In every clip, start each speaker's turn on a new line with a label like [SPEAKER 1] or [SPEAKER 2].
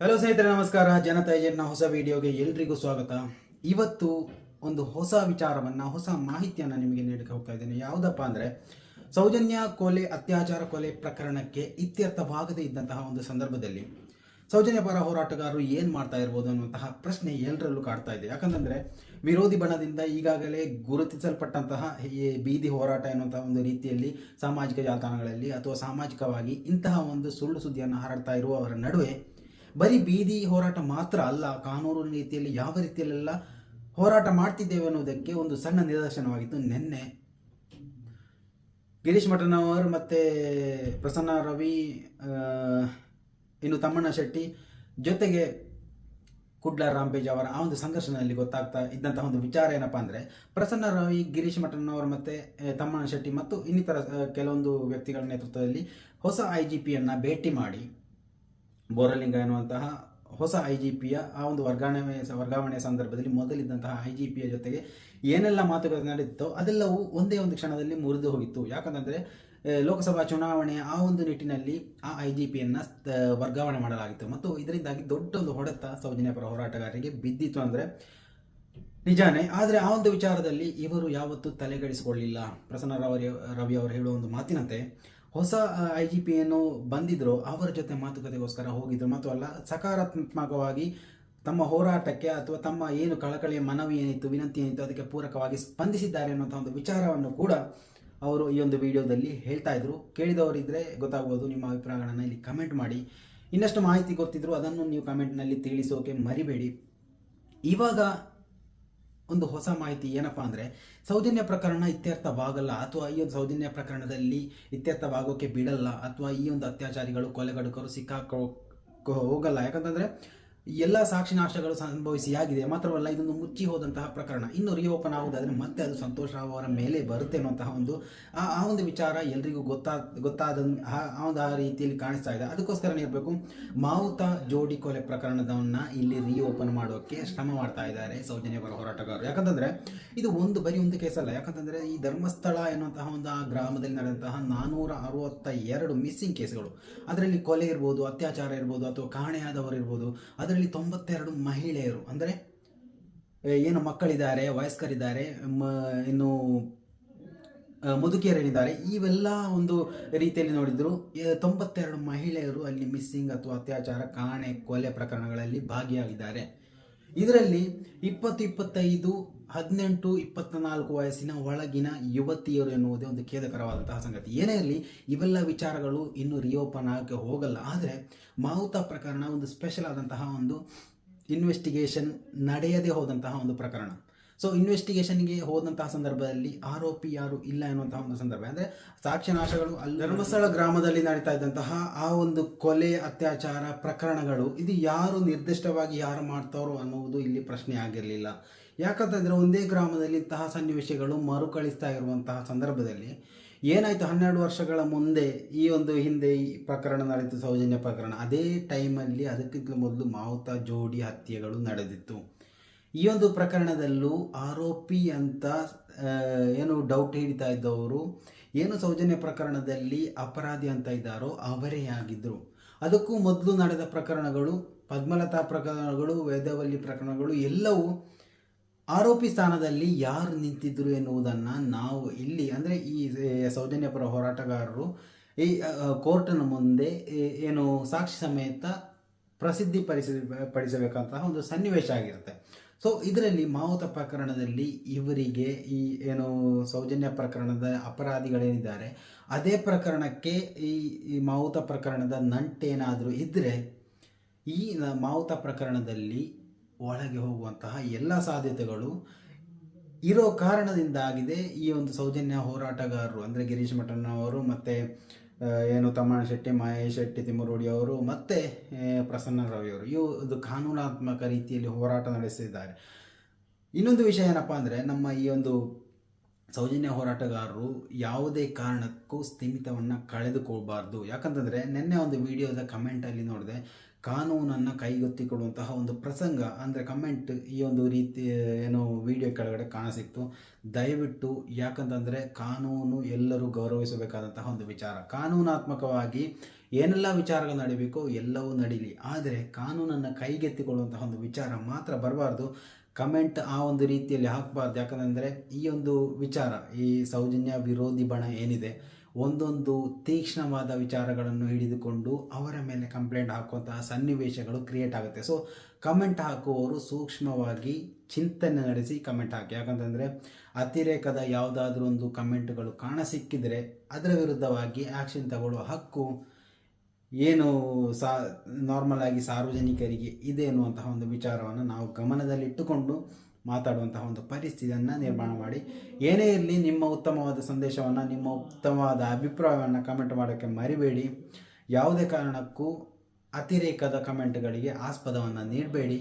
[SPEAKER 1] Hello ಸ್ನೇಹಿತರೆ, ನಮಸ್ಕಾರ. ಜನತಾ ಏಜೆಂಟ್ನ ಹೊಸ ವಿಡಿಯೋಗೆ ಎಲ್ರಿಗೂ ಸ್ವಾಗತ. ಇವತ್ತು ಒಂದು ಹೊಸ ವಿಚಾರವನ್ನು, ಹೊಸ ಮಾಹಿತಿಯನ್ನು ನಿಮಗೆ ನೀಡಕ್ಕೆ ಹೋಗ್ತಾ ಇದ್ದೇನೆ. ಯಾವುದಪ್ಪ ಅಂದರೆ, ಸೌಜನ್ಯ ಕೊಲೆ, ಅತ್ಯಾಚಾರ ಕೊಲೆ ಪ್ರಕರಣಕ್ಕೆ ಇತ್ಯರ್ಥವಾಗದೇ ಇದ್ದಂತಹ ಒಂದು ಸಂದರ್ಭದಲ್ಲಿ ಸೌಜನ್ಯ ಪರ ಹೋರಾಟಗಾರರು ಏನು ಮಾಡ್ತಾ ಇರ್ಬೋದು ಅನ್ನುವಂತಹ ಪ್ರಶ್ನೆ ಎಲ್ಲರಲ್ಲೂ ಕಾಡ್ತಾ ಇದೆ. ಯಾಕಂತಂದರೆ, ವಿರೋಧಿ ಬಣದಿಂದ ಈಗಾಗಲೇ ಗುರುತಿಸಲ್ಪಟ್ಟಂತಹ ಈ ಬೀದಿ ಹೋರಾಟ ಎನ್ನುವಂತಹ ಒಂದು ರೀತಿಯಲ್ಲಿ ಸಾಮಾಜಿಕ ಜಾಲತಾಣಗಳಲ್ಲಿ ಅಥವಾ ಸಾಮಾಜಿಕವಾಗಿ ಇಂತಹ ಒಂದು ಸುಳ್ಳು ಸುದ್ದಿಯನ್ನು ಹರಡ್ತಾ ಇರುವವರ ನಡುವೆ ಬರೀ ಬೀದಿ ಹೋರಾಟ ಮಾತ್ರ ಅಲ್ಲ ಕಾನೂನು ರೀತಿಯಲ್ಲಿ ಯಾವ ರೀತಿಯಲ್ಲೆಲ್ಲ ಹೋರಾಟ ಮಾಡ್ತಿದ್ದೇವೆ ಅನ್ನೋದಕ್ಕೆ ಒಂದು ಸಣ್ಣ ನಿದರ್ಶನವಾಗಿತ್ತು ನಿನ್ನೆ. ಗಿರೀಶ್ ಮಠನವರು ಮತ್ತೆ ಪ್ರಸನ್ನ ರವಿ ಇನ್ನು ತಮ್ಮಣ್ಣ ಶೆಟ್ಟಿ ಜೊತೆಗೆ ಕುಡ್ಲ ರಾಂಪೇಜ್ ಅವರ ಆ ಒಂದು ಸಂಘರ್ಷದಲ್ಲಿ ಗೊತ್ತಾಗ್ತಾ ಇದ್ದಂತಹ ಒಂದು ವಿಚಾರ ಏನಪ್ಪ ಅಂದ್ರೆ, ಪ್ರಸನ್ನ ರವಿ, ಗಿರೀಶ್ ಮಠನವರು ಮತ್ತೆ ತಮ್ಮಣ್ಣ ಶೆಟ್ಟಿ ಮತ್ತು ಇನ್ನಿತರ ಕೆಲವೊಂದು ವ್ಯಕ್ತಿಗಳ ನೇತೃತ್ವದಲ್ಲಿ ಹೊಸ ಐ ಜಿ ಪಿಯನ್ನು ಭೇಟಿ ಮಾಡಿ. ಬೋರಲಿಂಗ ಎನ್ನುವಂತಹ ಹೊಸ ಐ ಜಿ ಪಿಯ ಆ ಒಂದು ವರ್ಗಾವಣೆ ವರ್ಗಾವಣೆಯ ಸಂದರ್ಭದಲ್ಲಿ ಮೊದಲಿದ್ದಂತಹ ಐ ಜಿ ಪಿಯ ಜೊತೆಗೆ ಏನೆಲ್ಲ ಮಾತುಕತೆ ನಡೆದಿತ್ತೋ ಅದೆಲ್ಲವೂ ಒಂದೇ ಒಂದು ಕ್ಷಣದಲ್ಲಿ ಮುರಿದು ಹೋಗಿತ್ತು. ಯಾಕಂತಂದರೆ ಲೋಕಸಭಾ ಚುನಾವಣೆಯ ಆ ಒಂದು ನಿಟ್ಟಿನಲ್ಲಿ ಆ ಐ ಜಿ ಪಿಯನ್ನು ವರ್ಗಾವಣೆ ಮಾಡಲಾಗಿತ್ತು. ಮತ್ತು ಇದರಿಂದಾಗಿ ದೊಡ್ಡ ಒಂದು ಹೊಡೆತ ಸೌಜನ್ಯ ಪರ ಹೋರಾಟಗಾರರಿಗೆ ಬಿದ್ದಿತ್ತು ಅಂದರೆ ನಿಜಾನೇ, ಆದರೆ ಆ ಒಂದು ವಿಚಾರದಲ್ಲಿ ಇವರು ಯಾವತ್ತೂ ತಲೆಗೆಡಿಸಿಕೊಳ್ಳಿಲ್ಲ ಪ್ರಸನ್ನ ರವಿ ರವಿ ಅವರು ಹೇಳುವ ಒಂದು ಮಾತಿನಂತೆ ಹೊಸ ಐ ಜಿ ಪಿ ಏನು ಬಂದಿದ್ರು, ಅವರ ಜೊತೆ ಮಾತುಕತೆಗೋಸ್ಕರ ಹೋಗಿದ್ರು. ಮತ್ತು ಅಲ್ಲ, ಸಕಾರಾತ್ಮಕವಾಗಿ ತಮ್ಮ ಹೋರಾಟಕ್ಕೆ ಅಥವಾ ತಮ್ಮ ಏನು ಕಳಕಳಿಯ ಮನವಿ ಏನಿತ್ತು, ವಿನಂತಿ ಏನಿತ್ತು, ಅದಕ್ಕೆ ಪೂರಕವಾಗಿ ಸ್ಪಂದಿಸಿದ್ದಾರೆ ಅನ್ನೋಂಥ ಒಂದು ವಿಚಾರವನ್ನು ಕೂಡ ಅವರು ಈ ಒಂದು ವಿಡಿಯೋದಲ್ಲಿ ಹೇಳ್ತಾ ಇದ್ರು. ಕೇಳಿದವರಿದ್ರೆ ಗೊತ್ತಾಗ್ಬೋದು, ನಿಮ್ಮ ಅಭಿಪ್ರಾಯಗಳನ್ನು ಇಲ್ಲಿ ಕಮೆಂಟ್ ಮಾಡಿ. ಇನ್ನಷ್ಟು ಮಾಹಿತಿ ಗೊತ್ತಿದ್ರು ಅದನ್ನು ನೀವು ಕಮೆಂಟ್ನಲ್ಲಿ ತಿಳಿಸೋಕೆ ಮರಿಬೇಡಿ. ಇವಾಗ ಒಂದು ಹೊಸ ಮಾಹಿತಿ ಏನಪ್ಪಾ ಅಂದರೆ, ಸೌಜನ್ಯ ಪ್ರಕರಣ ಇತ್ಯರ್ಥವಾಗಲ್ಲ ಅಥವಾ ಈ ಒಂದು ಸೌಜನ್ಯ ಪ್ರಕರಣದಲ್ಲಿ ಇತ್ಯರ್ಥವಾಗೋಕ್ಕೆ ಬಿಡಲ್ಲ ಅಥವಾ ಈ ಒಂದು ಅತ್ಯಾಚಾರಿಗಳು, ಕೊಲೆಗಡುಕರು ಸಿಕ್ಕಾಕೋ ಹೋಗಲ್ಲ. ಯಾಕಂತಂದ್ರೆ ಎಲ್ಲ ಸಾಕ್ಷಿನಾಶಗಳು ಸಂಭವಿಸಿ ಆಗಿದೆ. ಮಾತ್ರವಲ್ಲ, ಇದೊಂದು ಮುಚ್ಚಿ ಹೋದಂತಹ ಪ್ರಕರಣ. ಇನ್ನು ರಿಓಪನ್ ಆಗುವುದಾದ್ರೆ ಮತ್ತೆ ಅದು ಸಂತೋಷ್ ರಾವ್ ಅವರ ಮೇಲೆ ಬರುತ್ತೆ ಅನ್ನುವಂತಹ ಒಂದು, ಆ ಒಂದು ವಿಚಾರ ಎಲ್ರಿಗೂ ಗೊತ್ತಾ, ಗೊತ್ತಾದ, ಆ ಒಂದು, ಆ ರೀತಿಯಲ್ಲಿ ಕಾಣಿಸ್ತಾ ಇದೆ. ಅದಕ್ಕೋಸ್ಕರ ಇರಬೇಕು ಮಾವುತ ಜೋಡಿ ಕೊಲೆ ಪ್ರಕರಣದವನ್ನ ಇಲ್ಲಿ ರಿಓಪನ್ ಮಾಡೋಕೆ ಶ್ರಮ ಮಾಡ್ತಾ ಇದ್ದಾರೆ ಸೌಜನ್ಯ ಪರ ಹೋರಾಟಗಾರರು. ಯಾಕಂತಂದ್ರೆ, ಇದು ಒಂದು ಬರೀ ಒಂದು ಕೇಸ್ ಅಲ್ಲ. ಯಾಕಂತಂದ್ರೆ, ಈ ಧರ್ಮಸ್ಥಳ ಎನ್ನುವಂತಹ ಒಂದು, ಆ ಗ್ರಾಮದಲ್ಲಿ ನಡೆದಂತಹ ನಾನೂರ ಅರವತ್ತ ಎರಡು ಮಿಸ್ಸಿಂಗ್ ಕೇಸ್ಗಳು ಅದರಲ್ಲಿ ಕೊಲೆ ಇರ್ಬೋದು, ಅತ್ಯಾಚಾರ ಇರ್ಬೋದು, ಅಥವಾ ಕಾಣೆಯಾದವರು ಇರ್ಬೋದು ಅದರಲ್ಲಿ ತೊಂಬತ್ತೆರಡು ಮಹಿಳೆಯರು, ಅಂದರೆ ಏನು ಮಕ್ಕಳಿದ್ದಾರೆ, ವಯಸ್ಕರಿದ್ದಾರೆ, ಮ- ಇನ್ನು ಮುದುಕಿಯರೇನಿದ್ದಾರೆ, ಇವೆಲ್ಲ ಒಂದು ರೀತಿಯಲ್ಲಿ ನೋಡಿದ್ರು ತೊಂಬತ್ತೆರಡು ಮಹಿಳೆಯರು ಅಲ್ಲಿ ಮಿಸ್ಸಿಂಗ್ ಅಥವಾ ಅತ್ಯಾಚಾರ, ಕಾಣೆ, ಕೊಲೆ ಪ್ರಕರಣಗಳಲ್ಲಿ ಭಾಗಿಯಾಗಿದ್ದಾರೆ. ಇದರಲ್ಲಿ ಇಪ್ಪತ್ತು ಇಪ್ಪತ್ತೈದು ಹದಿನೆಂಟು, ಇಪ್ಪತ್ನಾಲ್ಕು ವಯಸ್ಸಿನ ಒಳಗಿನ ಯುವತಿಯರು ಎನ್ನುವುದೇ ಒಂದು ಖೇದಕರವಾದಂತಹ ಸಂಗತಿ. ಏನೇ ಇರಲಿ, ಇವೆಲ್ಲ ವಿಚಾರಗಳು ಇನ್ನೂ ರಿಯೋಪನ್ ಆಗಕ್ಕೆ ಹೋಗಲ್ಲ. ಆದರೆ ಮಾವುತ ಪ್ರಕರಣ ಒಂದು ಸ್ಪೆಷಲ್ ಆದಂತಹ ಒಂದು ಇನ್ವೆಸ್ಟಿಗೇಷನ್ ನಡೆಯದೇ ಹೋದಂತಹ ಒಂದು ಪ್ರಕರಣ. ಸೊ ಇನ್ವೆಸ್ಟಿಗೇಷನ್ಗೆ ಹೋದಂತಹ ಸಂದರ್ಭದಲ್ಲಿ ಆರೋಪಿ ಯಾರು ಇಲ್ಲ ಎನ್ನುವಂತಹ ಒಂದು ಸಂದರ್ಭ. ಅಂದರೆ ಸಾಕ್ಷ್ಯನಾಶಗಳು ಅಲ್ಲಿ, ಧರ್ಮಸ್ಥಳ ಗ್ರಾಮದಲ್ಲಿ ನಡೀತಾ ಇದ್ದಂತಹ ಆ ಒಂದು ಕೊಲೆ, ಅತ್ಯಾಚಾರ ಪ್ರಕರಣಗಳು, ಇದು ಯಾರು ನಿರ್ದಿಷ್ಟವಾಗಿ ಯಾರು ಮಾಡ್ತಾರೋ ಅನ್ನುವುದು ಇಲ್ಲಿ ಪ್ರಶ್ನೆ ಆಗಿರಲಿಲ್ಲ. ಯಾಕಂತಂದ್ರೆ ಒಂದೇ ಗ್ರಾಮದಲ್ಲಿ ಇಂತಹ ಸನ್ನಿವೇಶಗಳು ಮರುಕಳಿಸ್ತಾ ಇರುವಂತಹ ಸಂದರ್ಭದಲ್ಲಿ ಏನಾಯ್ತು ಹನ್ನೆರಡು ವರ್ಷಗಳ ಮುಂದೆ ಈ ಒಂದು ಹಿಂದೆ ಈ ಪ್ರಕರಣ ನಡೆಯಿತು ಸೌಜನ್ಯ ಪ್ರಕರಣ. ಅದೇ ಟೈಮಲ್ಲಿ ಅದಕ್ಕಿಂತ ಮೊದಲು ಮಾವುತ, ಜೋಡಿ ಹತ್ಯೆಗಳು ನಡೆದಿತ್ತು. ಈ ಒಂದು ಪ್ರಕರಣದಲ್ಲೂ ಆರೋಪಿ ಅಂತ ಏನು ಡೌಟ್ ಹಿಡಿತಾ ಇದ್ದವರು, ಏನು ಸೌಜನ್ಯ ಪ್ರಕರಣದಲ್ಲಿ ಅಪರಾಧಿ ಅಂತ ಇದ್ದಾರೋ ಅವರೇ ಆಗಿದ್ದರು ಅದಕ್ಕೂ ಮೊದಲು ನಡೆದ ಪ್ರಕರಣಗಳು, ಪದ್ಮಲತಾ ಪ್ರಕರಣಗಳು, ವೇದವಲ್ಲಿ ಪ್ರಕರಣಗಳು, ಎಲ್ಲವೂ ಆರೋಪಿ ಸ್ಥಾನದಲ್ಲಿ ಯಾರು ನಿಂತಿದ್ದರು ಎನ್ನುವುದನ್ನು ನಾವು ಇಲ್ಲಿ, ಅಂದರೆ ಈ ಸೌಜನ್ಯ ಪರ ಹೋರಾಟಗಾರರು ಈ ಕೋರ್ಟ್ನ ಮುಂದೆ ಏನು ಸಾಕ್ಷಿ ಸಮೇತ ಪ್ರಸಿದ್ಧಿ ಪಡಿಸ ಪಡಿಸಬೇಕಂತಹ ಒಂದು ಸನ್ನಿವೇಶ ಆಗಿರುತ್ತೆ. ಸೊ ಇದರಲ್ಲಿ ಮಾವುತ ಪ್ರಕರಣದಲ್ಲಿ ಇವರಿಗೆ ಈ ಏನು ಸೌಜನ್ಯ ಪ್ರಕರಣದ ಅಪರಾಧಿಗಳೇನಿದ್ದಾರೆ, ಅದೇ ಪ್ರಕರಣಕ್ಕೆ ಈ ಮಾವುತ ಪ್ರಕರಣದ ನಂಟೇನಾದರೂ ಇದ್ದರೆ ಈ ಮಾವುತ ಪ್ರಕರಣದಲ್ಲಿ ಒಳಗೆ ಹೋಗುವಂತಹ ಎಲ್ಲ ಸಾಧ್ಯತೆಗಳು ಇರೋ ಕಾರಣದಿಂದಾಗಿದೆ ಈ ಒಂದು ಸೌಜನ್ಯ ಹೋರಾಟಗಾರರು, ಅಂದರೆ ಗಿರೀಶ್ ಮಠನವರು ಮತ್ತು ಏನು ತಮ್ಮಣ್ಣ ಶೆಟ್ಟಿ, ಮಹೇಶ್ ಶೆಟ್ಟಿ ತಿಮ್ಮರೋಡಿ ಅವರು ಮತ್ತು ಪ್ರಸನ್ನ ರವಿ ಅವರು. ಇವು ಇದು ಕಾನೂನಾತ್ಮಕ ರೀತಿಯಲ್ಲಿ ಹೋರಾಟ ನಡೆಸಿದ್ದಾರೆ. ಇನ್ನೊಂದು ವಿಷಯ ಏನಪ್ಪ ಅಂದರೆ, ನಮ್ಮ ಈ ಒಂದು ಸೌಜನ್ಯ ಹೋರಾಟಗಾರರು ಯಾವುದೇ ಕಾರಣಕ್ಕೂ ಸ್ಥಿಮಿತವನ್ನು ಕಳೆದುಕೊಳ್ಬಾರ್ದು. ಯಾಕಂತಂದರೆ, ನಿನ್ನೆ ಒಂದು ವಿಡಿಯೋದ ಕಮೆಂಟಲ್ಲಿ ನೋಡಿದೆ ಕಾನೂನನ್ನು ಕೈಗೆತ್ತಿಕೊಳ್ಳುವಂತಹ ಒಂದು ಪ್ರಸಂಗ, ಅಂದರೆ ಕಮೆಂಟ್ ಈ ಒಂದು ರೀತಿ, ಏನು ವಿಡಿಯೋ ಕೆಳಗಡೆ ಕಾಣಸಿಕ್ತು. ದಯವಿಟ್ಟು ಯಾಕಂತಂದರೆ ಕಾನೂನು ಎಲ್ಲರೂ ಗೌರವಿಸಬೇಕಾದಂತಹ ಒಂದು ವಿಚಾರ. ಕಾನೂನಾತ್ಮಕವಾಗಿ ಏನೆಲ್ಲ ವಿಚಾರಗಳು ನಡೀಬೇಕು ಎಲ್ಲವೂ ನಡೀಲಿ. ಆದರೆ ಕಾನೂನನ್ನು ಕೈಗೆತ್ತಿಕೊಳ್ಳುವಂತಹ ಒಂದು ವಿಚಾರ ಮಾತ್ರ ಬರಬಾರ್ದು. ಕಮೆಂಟ್ ಆ ಒಂದು ರೀತಿಯಲ್ಲಿ ಹಾಕಬಾರ್ದು. ಯಾಕಂದರೆ ಈ ಒಂದು ವಿಚಾರ, ಈ ಸೌಜನ್ಯ ವಿರೋಧಿ ಬಣ ಏನಿದೆ ಒಂದೊಂದು ತೀಕ್ಷ್ಣವಾದ ವಿಚಾರಗಳನ್ನು ಹಿಡಿದುಕೊಂಡು ಅವರ ಮೇಲೆ ಕಂಪ್ಲೇಂಟ್ ಹಾಕುವಂತಹ ಸನ್ನಿವೇಶಗಳು ಕ್ರಿಯೇಟ್ ಆಗುತ್ತೆ. ಸೊ ಕಮೆಂಟ್ ಹಾಕುವವರು ಸೂಕ್ಷ್ಮವಾಗಿ ಚಿಂತನೆ ನಡೆಸಿ ಕಮೆಂಟ್ ಹಾಕಿ. ಯಾಕಂತಂದರೆ ಅತಿರೇಕದ ಯಾವುದಾದ್ರೂ ಒಂದು ಕಮೆಂಟ್ಗಳು ಕಾಣಸಿಕ್ಕಿದರೆ ಅದರ ವಿರುದ್ಧವಾಗಿ ಆ್ಯಕ್ಷನ್ ತಗೊಳ್ಳುವ ಹಕ್ಕು ಏನು ಸಾ ನಾರ್ಮಲ್ ಆಗಿ ಸಾರ್ವಜನಿಕರಿಗೆ ಇದೆ ಅನ್ನುವಂತಹ ಒಂದು ವಿಚಾರವನ್ನು ನಾವು ಗಮನದಲ್ಲಿಟ್ಟುಕೊಂಡು ಮಾತಾಡುವಂತಹ ಒಂದು ಪರಿಸ್ಥಿತಿಯನ್ನು ನಿರ್ಮಾಣ ಮಾಡಿ. ಏನೇ ಇರಲಿ ನಿಮ್ಮ ಉತ್ತಮವಾದ ಸಂದೇಶವನ್ನು, ನಿಮ್ಮ ಉತ್ತಮವಾದ ಅಭಿಪ್ರಾಯವನ್ನು ಕಮೆಂಟ್ ಮಾಡೋಕ್ಕೆ ಮರಿಬೇಡಿ. ಯಾವುದೇ ಕಾರಣಕ್ಕೂ ಅತಿರೇಕದ ಕಮೆಂಟ್ಗಳಿಗೆ ಆಸ್ಪದವನ್ನು ನೀಡಬೇಡಿ.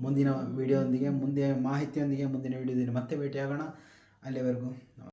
[SPEAKER 1] ಮುಂದಿನ ವಿಡಿಯೋದೊಂದಿಗೆ, ಮುಂದೆ ಮಾಹಿತಿಯೊಂದಿಗೆ ಮುಂದಿನ ವಿಡಿಯೋದಲ್ಲಿ ಮತ್ತೆ ಭೇಟಿಯಾಗೋಣ. ಅಲ್ಲಿವರೆಗೂ